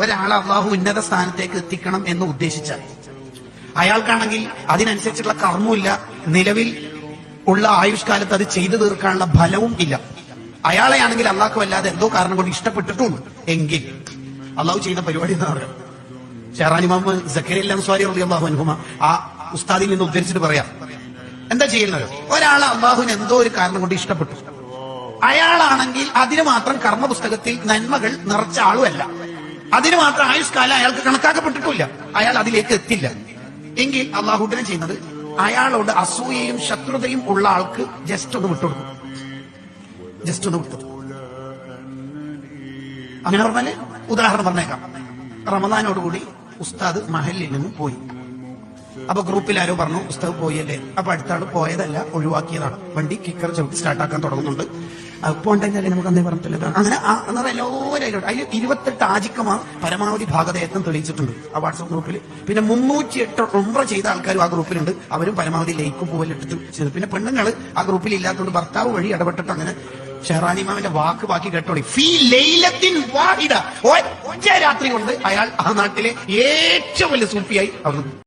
ഒരാളെ അള്ളാഹു ഉന്നത സ്ഥാനത്തേക്ക് എത്തിക്കണം എന്ന് ഉദ്ദേശിച്ചാൽ അയാൾക്കാണെങ്കിൽ അതിനനുസരിച്ചുള്ള കർമ്മമില്ല നിലവിൽ ഉള്ള ആയുഷ്കാലത്ത് അത് ചെയ്തു തീർക്കാനുള്ള ഫലവും ഇല്ല. അയാളെയാണെങ്കിൽ അള്ളാഹ് വല്ലാതെ എന്തോ കാരണം കൊണ്ട് ഇഷ്ടപ്പെട്ടിട്ടുണ്ട്. എങ്കിൽ അള്ളാഹു ചെയ്യുന്ന പരിപാടി എന്താ പറയുക ഷെറാനിമാമ മുഹമ്മദ് അൻഹുമ ആ ഉസ്താദിൽ നിന്ന് ഉദ്ധരിച്ചിട്ട് പറയാം. എന്താ ചെയ്യുന്നത്? ഒരാളെ അള്ളാഹുവിന് എന്തോ ഒരു കാരണം കൊണ്ട് ഇഷ്ടപ്പെട്ടു. അയാളാണെങ്കിൽ അതിന് മാത്രം കർമ്മ പുസ്തകത്തിൽ നന്മകൾ നിറച്ച ആളുമല്ല. അതിന് മാത്രം ആയുഷ്കാലം അയാൾക്ക് കണക്കാക്കപ്പെട്ടിട്ടില്ല അയാൾ അതിലേക്ക് എത്തില്ല. എങ്കിൽ അള്ളാഹുഡിനെ ചെയ്യുന്നത് അയാളോട് അസൂയയും ശത്രുതയും ഉള്ള ആൾക്ക് ജസ്റ്റ് ഒന്ന് വിട്ടുകൊടുക്കും ജസ്റ്റ് ഒന്ന് വിട്ടു അങ്ങനെ പറഞ്ഞാൽ ഉദാഹരണം പറഞ്ഞേക്കാം. റമദാനോടുകൂടി ഉസ്താദ് മഹലിൽ നിന്ന് പോയി. അപ്പൊ ഗ്രൂപ്പിൽ ആരോ പറഞ്ഞു ഉസ്താദ് പോയല്ലേ അപ്പൊ അടുത്ത ആൾ പോയതല്ല ഒഴിവാക്കിയതാണ്. വണ്ടി കിക്കർ ചവിട്ടി സ്റ്റാർട്ടാക്കാൻ തുടങ്ങുന്നുണ്ട്. അപ്പൊ ഉണ്ടെങ്കിലേ നമുക്ക് അന്നേ പറഞ്ഞിട്ടില്ല അങ്ങനെ എല്ലാവരും അതിൽ ഇരുപത്തെട്ട് ആജിക്കമാർ പരമാവധി ഭാഗതയത്നം തെളിയിച്ചിട്ടുണ്ട് ആ വാട്സപ്പ് ഗ്രൂപ്പിൽ പിന്നെ മുന്നൂറ്റി എട്ട് ഉംറ ചെയ്ത ആൾക്കാരും ആ ഗ്രൂപ്പിലുണ്ട്. അവരും പരമാവധി ലൈക്കും എടുത്തു ചെയ്തു. പിന്നെ പെണ്ണുങ്ങൾ ആ ഗ്രൂപ്പിൽ ഇല്ലാത്തതുകൊണ്ട് ഭർത്താവ് വഴി ഇടപെട്ടിട്ട് അങ്ങനെ ഷെഹറാനിമാവിന്റെ വാക്ക് ബാക്കി കേട്ടോളി. ഫീ ലൈലത്തിൻ വാഹിദ. ഒറ്റ രാത്രി കൊണ്ട് അയാൾ ആ നാട്ടിലെ ഏറ്റവും വലിയ സൂപ്പിയായി അവിടുന്ന്